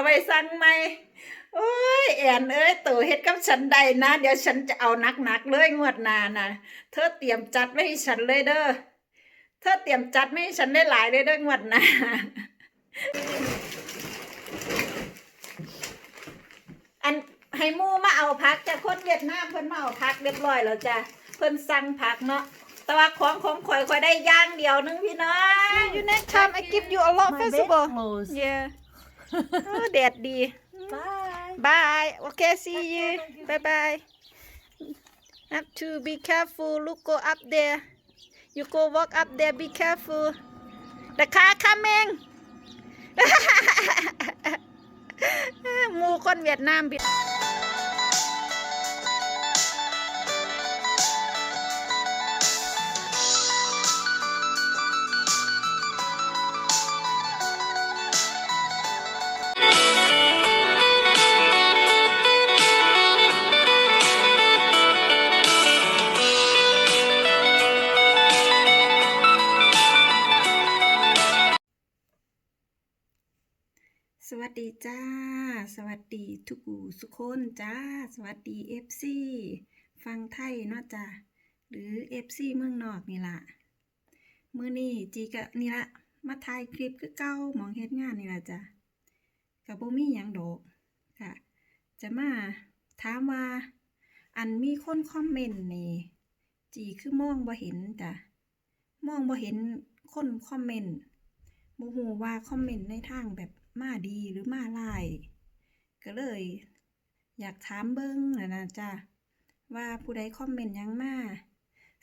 เอาไปสั่งไหมโอ้ยแอนเอ้ยตัวเฮ็ดกับฉันได้นะ เดี๋ยวฉันจะเอาหนักๆเลยงวดหน้านะเธอเตรียมจัดไว้ให้ฉันเลยเด้อเธอเตรียมจัดไม่ให้ฉันได้หลายเลยเด้องวดหน้าอันให้หมู่มาเอาพักจากคนเวียดนามเพิ่นมาเอาพักเรียบร้อยแล้วจ้ะเพิ่นสั่งพักเนาะแต่ว่าของของข่อยข่อยได้อย่างเดียวนึงพี่น้อง You next time I give you a lot My bed visible. closed. Yeah. โอ้แดดดี Bye. Bye. Okay, see you. Bye bye. Have to be careful. Look, go up there. You go walk up there. Be careful. The car coming. หมูคนเวียดนามบิด วัสดีจ้า สวัสดีทุกูสุกคนจ้า สวัสดี FC ฟังไทยเนาะจ้าหรือ FC เมืองนอกนี่ละมือนี้จีกะนี่ละมาถ่ายคลิปคือเก่ามองเฮ็ดงานนี่ละจ้ะกับบ่มีหยังโดกค่ะ จะมาถามว่า อันมีคนคอมเมนต์นี่ จีคือมองบ่เห็นจ้ะมองบ่เห็นคนคอมเมนต์บ่ฮู้ว่าคอมเมนต์ในทางแบบ มาดีหรือมาร้ายก็เลย อยากถามเบิ่งนะนะจ้ะว่าผู้ใดคอมเมนต์ยังมา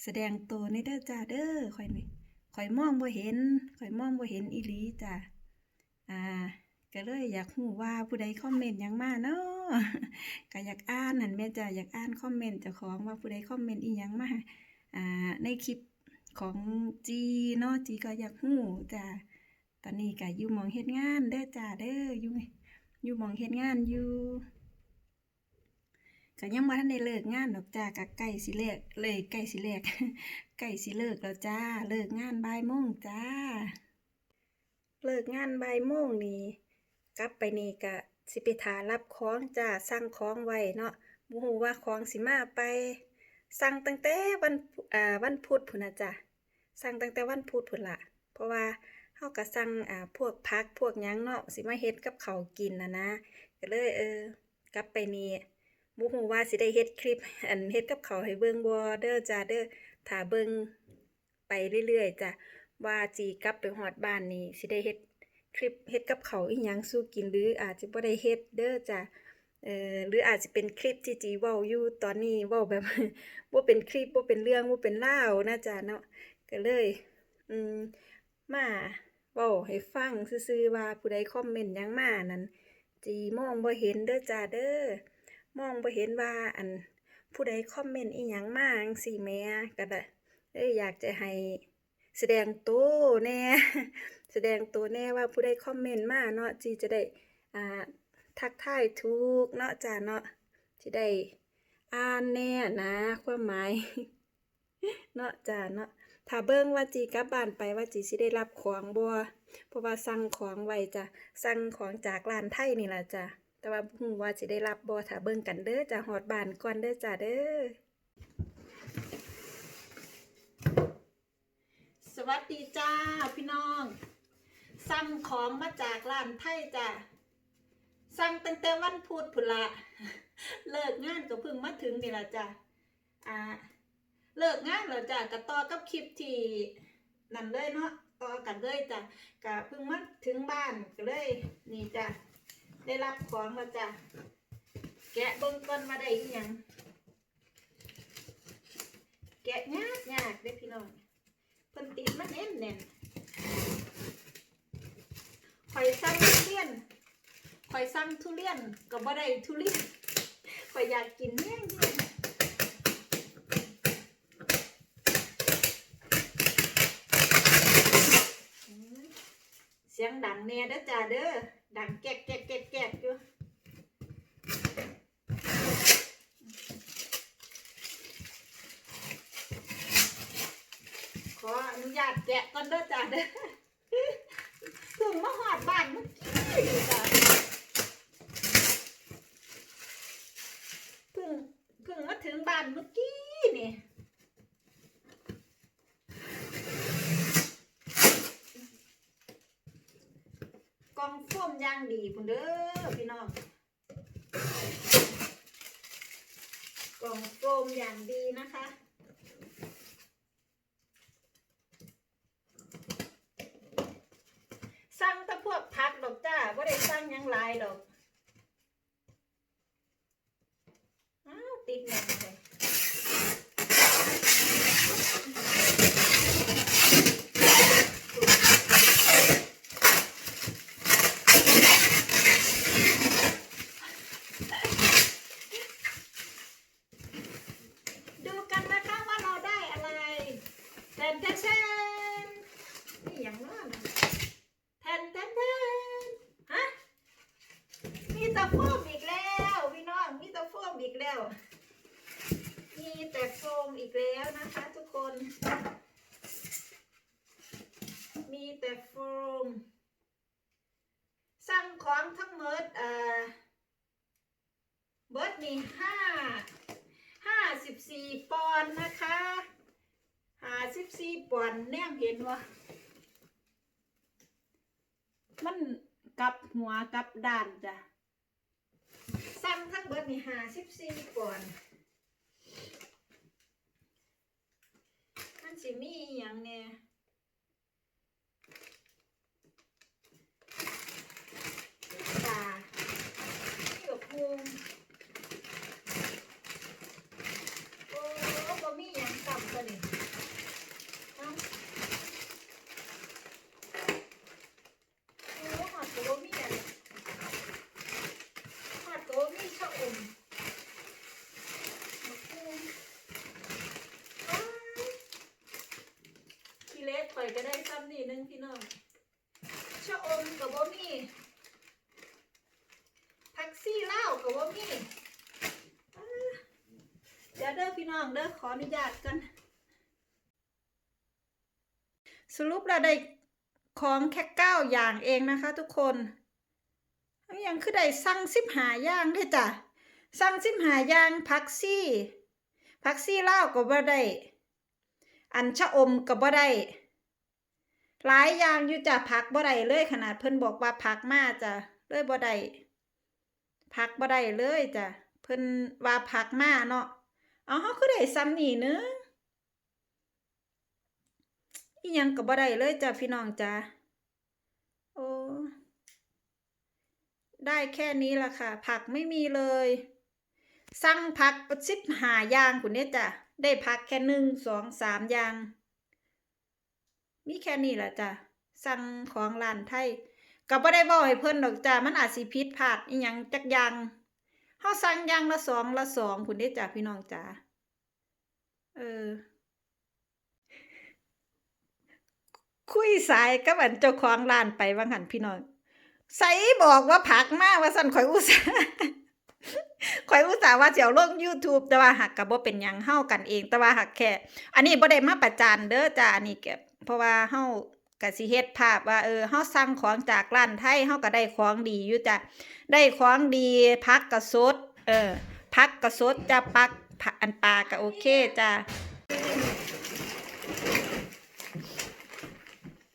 แสดงตัวในเด้อจ้าเด้อข่อยนี่ข่อยมองบ่เห็นข่อยมองบ่เห็นอีหลีจ้ะอ่าก็เลยอยากฮู้ว่าผู้ใดคอมเมนต์ยังมาเนาะก็อยากอ่านนั่นแม่จ้ะอยากอ่านคอมเมนต์เจ้าของว่าผู้ใดคอมเมนต์อีหยังมาอ่าในคลิปของจีเนาะจีก็อยากฮู้จ้ะ ตอนนี้ก็อยู่มองเฮ็ดงานเด้อจ้าเด้ออยู่อยู่มองเฮ็ดงานอยู่ก็ยังบ่ทันได้เลิกงานดอกจ้าก็ใกล้สิเลิกเลยใกล้สิเลิกใกล้สิเลิกแล้วจ้า เลิกงานบ่ายโมงจ้า เลิกงานบ่ายโมงนี่กลับไปนี่ก็สิไปทารับของจ้าสั่งของไว้เนาะบ่ฮู้ว่าของสิมาไป สั่งตั้งแต่วันพุอ่าวันพุธพุ่นน่ะจ้ะสั่งตั้งแต่วันพุธพุ่นละเพราะว่า เฮาก็สั่งอ่าพวกผักพวกหยังเนาะสิมาเฮ็ดกับเขากินนะนะ ก็เลยเออกลับไปนี่บ่ฮู้ว่าสิได้เฮ็ดคลิป อันเฮ็ดกับเขาให้เบิ่งบ่เด้อจ้าเด้อถ้าเบิ่งไปเรื่อยๆจ้ะว่าจีกลับไปฮอดบ้านนี่สิได้เฮ็ดคลิปเฮ็ดกับเขาอีหยังสู่กินหรืออาจจะบ่ได้เฮ็ดเด้อจ้ะเอ่อหรืออาจจะเป็นคลิปที่จีเว้าอยู่ตอนนี้เว้าแบบบ่เป็นคลิปบ่เป็นเรื่องบ่เป็นราวนะจ้ะเนาะก็เลย อืมมา เว้าให้ฟังซื่อๆว่าผู้ใดคอมเมนต์ยังมานั้นจีมองบ่เห็นเด้อจ้าเด้อมองบ่เห็นว่าอันผู้ใดคอมเมนต์อีหยังมาจังซี่แม่ก็ได้เอ้ยอยากจะให้แสดงตัวแน่แสดงตัวแน่ว่าผู้ใดคอมเมนต์มาเนาะจีจะได้อ่าทักทายถูกเนาะจ้าเนาะสิได้อ่านแน่นะความหมายเนาะจ้าเนาะ ถ้าเบิ่งว่าจีกลับบ้านไปว่าจีสิได้รับของบ่เพราะว่าสั่งของไว้จ้ะสั่งของจากร้านไทยนี่ล่ะจ้ะแต่ว่าบ่ฮู้ว่าสิได้รับบ่ถ้าเบิ่งกันเด้อจ้ะฮอดบ้านก่อนเด้อจ้ะเด้อสวัสดีจ้าพี่น้อง สั่งของมาจากร้านไทยจ้ะสั่งตั้งแต่วันพุธพุ่นละเลิกงานก็เพิ่งมาถึงนี่ละจ้ะอ่า เลิกงานแล้วจ้ะก็ต่อกับคลิปที่นั่นเลยเนาะต่อกันเลยจ้ะก็เพิ่งมาถึงบ้านก็เลย นี่จ้ะได้รับของแล้วจ้ะแกะเบิ่งก่อนมาได้อีหยังแกะยากยากเด้พี่น้องเพิ่นติดมันแน่นแน่นข่อยสั่งทุเรียนข่อยสั่งทุเรียนก็บ่ได้ทุเรียนข่อยอยากกินแห้งแห้ง อืม เสียงดังแน่เด้อจ้าเด้อดังแก๊กแก๊กแกกแกกอยู่ขออนุญาตแกะก่อนเด้อจ้าเด้อ ถึงมาหอดบ้านเมื่อกี้นี่จ้ะ ย่างดี พุ่นเด้อพี่น้องกล่องโฟมอย่างดีนะคะสั่งแต่พวกผักดอกจ้าว่าได้สั่งยังลายดอก อ้าว ติดแน่นเลยดูกันนะคะว่าเราได้อะไรแท นแทนแทนนี่อย่างนั้นแทนแทนแทนฮะมีแต่โฟมอีกแล้วพี่น้องมีแต่โฟมอีกแล้ว มีแต่โฟมอีกแล้วนะคะทุกคน มีแต่โฟมสั่งของทั้งหมดเอ่อเบิร์ดนี่ห้าห้าสิบสี่ปอนด์นะคะ บสี่ปอนแนมเห็นวะมันกลับหัวกลับด้านจ้ะสั่งทั้งเบิดนี่หาสิบสี่ก่อนมันสิมีอย่างเนี่ยตาเกี่ยวพุงโอ้บ่มีอหย่างต่ำตัวนี่เอ้า โอ้หอดตัวมีอะไรหอดตัวมีชะอมมะกรูดอ้ายพี่เล็ก ข่อยก็ได้ซ้ำนี่หนึงพี่น้องชะอมกับบ่มีผักซี่เหล้ากับบ่มีเดี๋ยวเด้อพี่น้องเด้อขออนุญาตกัน สรุปแล้วได้ของแค่เก้าอย่างเองนะคะทุกคนยังคือได้สั่งสิบหาย่างเด้จ้ะสั่งสิบหาย่างพักซี่พักซี่เล่าก็บ่ได้อันชะอมก็บ่ได้ หลายอย่างอยู่จ้ะพักบ่ได้เลยขนาดเพิ่นบอกว่าพักมาจ้ะเลยบ่ได้พักบ่ได้เลยจ้ะเพิ่นว่าพักมาเนาะเอาเฮาคือได้ซ้ำนี่เนึงอีหยังก็บ่ได้เลยจ้ะพี่น้องจ้ะโอ้ได้แค่นี้ละค่ะ ผักไม่มีเลยสั่งผักสิบหาอย่างคุณเนี่ยจ้ะได้ผักแค่หนึ่งสองสามอย่าง มีแค่นี้แหละจ้ะสั่งของร้านไทยก็บ่ได้บอกให้เพิ่นดอกจ้ะมันอาจสิผิดพลาดอีหยังจักอย่างเฮาสั่งอย่างละสองละสองคุณเนี่ยจ้ะพี่น้องจ้ะเออ คุยสายกับอันเจ้าของร้านไปว่างหันพี่น้องใส่บอกว่าผักมากว่าสั่นข่อยอุตส่าห์ข่อยอุตส่าห์ว่าสิเอาลง YouTube แต่ว่าหักก็บ่เป็นหยังเฮากันเอง แต่ว่าหักแค่ อันนี้บ่ได้มาประจานเด้อจ้าอันนี้ก็บ เพราะว่าเฮาก็สิเฮ็ดภาพว่าเออเฮาสั่งของจากร้านไทยเฮาก็ได้ของดีอยู่จ้ะได้ของดีผักก็สดเออผักก็สดจะปักอันปลาก็โอเคจ้ะ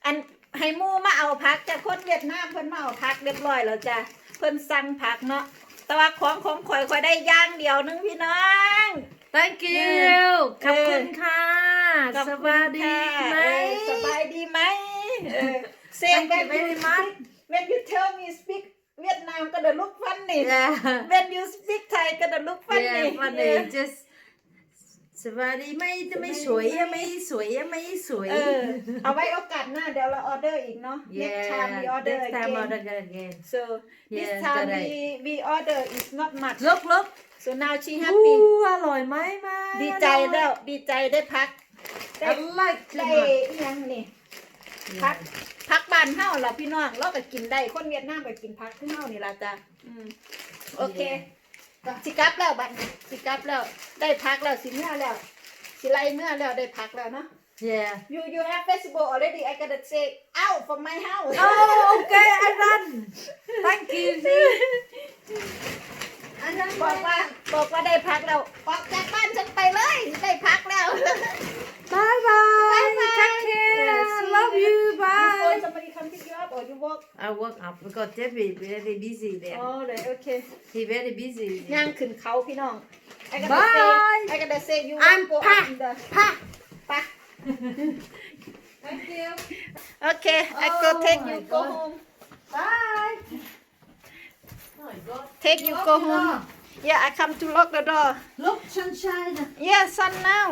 อันให้มูมาเอาพักจากคนเวียดนามเพิ่นมาเอาพักเรียบร้อยแล้วจ้ะเพิ่นสั่งผักเนาะแต่ว่าของของข่อยข่อยได้ย่างเดียวนึงพี่น้อง thank เอ you อขอบคุณค่ะ ขอบสคุณบายดีค่ะไหม เออสบายดีไหมเออ say Thank you when very you much when you tell me speak เวียดนามก็ the look funny yeah when you speak Thai ก็ the look funny yeah funny เออ just สบายดีไหมจะไม่สวยอะไม่สวยอะไม่สวย เออเอาไว้โอกาสหน้าเดี๋ยวเราออเดอร์อีกเนาะ next time we order next time again order again so this Yes, time correct. we we order is not much look look so now she อู้ happy อร่อยไหมมาดีใจแล้วดีใจได้พัก ได้ I like ได้ too อิหยังนี่ much พักพักบ้านเฮาล่ะพี่น้องเราก็กินได้คนเวียดนามก็กินพักที่เฮานี่ล่ะจ้ะอืมโอเคสิกลับแล้วบัดนี้สิกลับแล้วได้พักแล้วสิเมื่อแล้วสิไล่เมื่อแล้วได้พักแล้วเนาะ yeah you you have festival already I gotta say out from my house oh okay I run thank you อันนั้นบอกว่า บอกว่าได้พักแล้วออกจากบ้านฉันไปเลย ได้พักแล้ว bye bye Bye bye. take care Yeah, see love you you bye phone somebody come pick you up or you walk I work up because Debbie very busy there. อ๋อเลยโอเค He very busy. ย่างขึ้นเขาพี่น้อง I gotta Bye. say I gotta say you I'm go pack. up in the pa. ปะ Thank you. โอเค I go Oh take my you go God. home Bye. Oh my God. take you Lock go the home door. Yeah I come to lock the door Look, sunshine. yeah sun now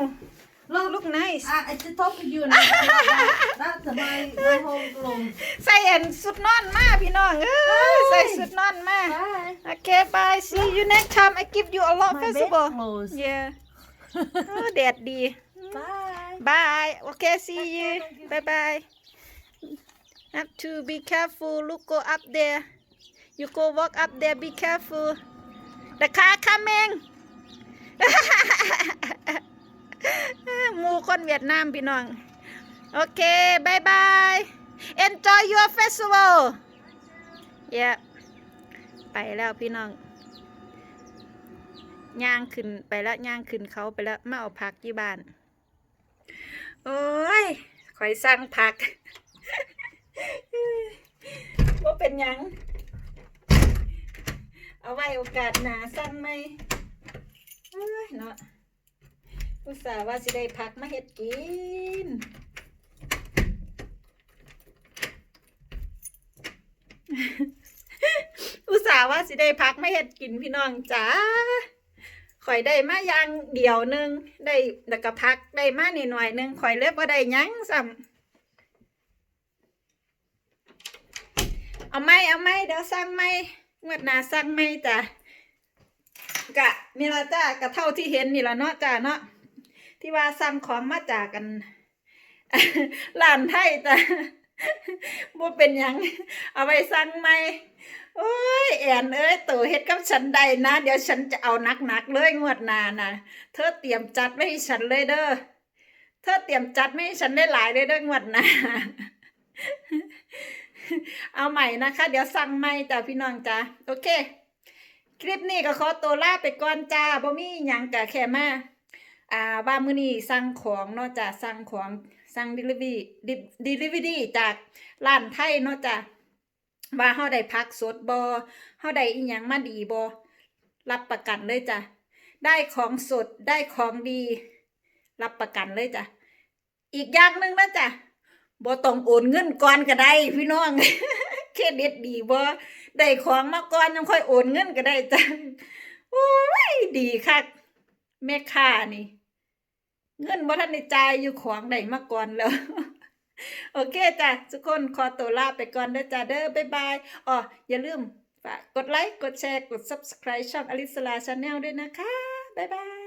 Look, look nice Ah, at the top of you now. That's my my whole room. ใส่เอ็นสุดนอนมาพี่น้องเอ้ยใส่สุดนอนมา Bye. โอเค bye see you next time I give you a lot My festival bedclothes. yeah เออแดดดี Bye. bye okay see you bye bye have to be careful look go up there you go walk up there be careful the car coming หมูคนเวียดนามพี่น้อง โอเคบายบาย enjoy your festival yeah ไปแล้วพี่น้องย่างขึ้นไปแล้วย่างขึ้นเขาไปแล้วมาเอาผักที่บ้าน โอ้ยคอยสั่งผักว่าเป็นยัง เอาไว้โอกาสหนาสั่งไหมเอ้ยเนาะอุตส่าห์ว่าสิได้ผักมาเฮ็ดกิน อุตส่าห์ว่าสิได้พักไม่เห็ดกินพี่น้องจ้าข่อยได้มาอย่างเดียวหนึง ได้แล้วก็พักได้มาหน่อยหนึงข่อยเล็บว่าได้ยังซ้ำเอาไหมเอาไหมเดี๋ยวสั่งไหม งวดหน้าสั่งไหมจ้ะกะนี่ละจ้ากะเท่าที่เห็นนี่ละเนาะจ้าเนาะที่ว่าสั่งของมาจากกันร้านไทยจ้ะบ่เป็นหยัง เอาไปสั่งไหมโอ้ยแอนเอ้ยตัวเฮ็ดกับฉันได้นะ เดี๋ยวฉันจะเอาหนักๆเลยงวดหน้านะเธอเตรียมจัดไว้ให้ฉันเลยเด้อเธอเตรียมจัดไม่ให้ฉันได้หลายเลยเด้องวดหน้า เอาใหม่นะคะ เดี๋ยวสั่งใหม่จ้ะพี่น้องจ้ะโอเค คลิปนี้ก็ขอตัวลาไปก่อนจ้าบ่มีหยังกะแค่มาอ่าว่ามื้อนี้สั่งของเนาะจ้ะสั่งของสั่ง delivery delivery จากร้านไทยเนาะจ้ะว่าเฮาได้พักสดบ่เฮาได้อีหยังมาดีบ่รับประกันเลยจ้ะได้ของสดได้ของดี รับประกันเลยจ้ะอีกอย่างหนึ่งนะจ้ะ บ่ต้องโอนเงินก่อนก็ได้พี่น้องเครดิตดีบ่ได้ของมาก่อนยังค่อยโอนเงินก็ได้จ้ะโอ้ยดีคักแม่ค้านี่ เงินบ่ทันได้จ่ายอยู่ของได้มาก่อนแล้วโอเคจ้ะทุกคนขอตัวลาไปก่อนเด้อจ้ะเด้อบ๊ายบายอ๋ออย่าลืมฝากกดไลค์ กดแชร์ กด subscribe ช่องอลิสลาชาแนลด้วยนะคะ บ๊ายบาย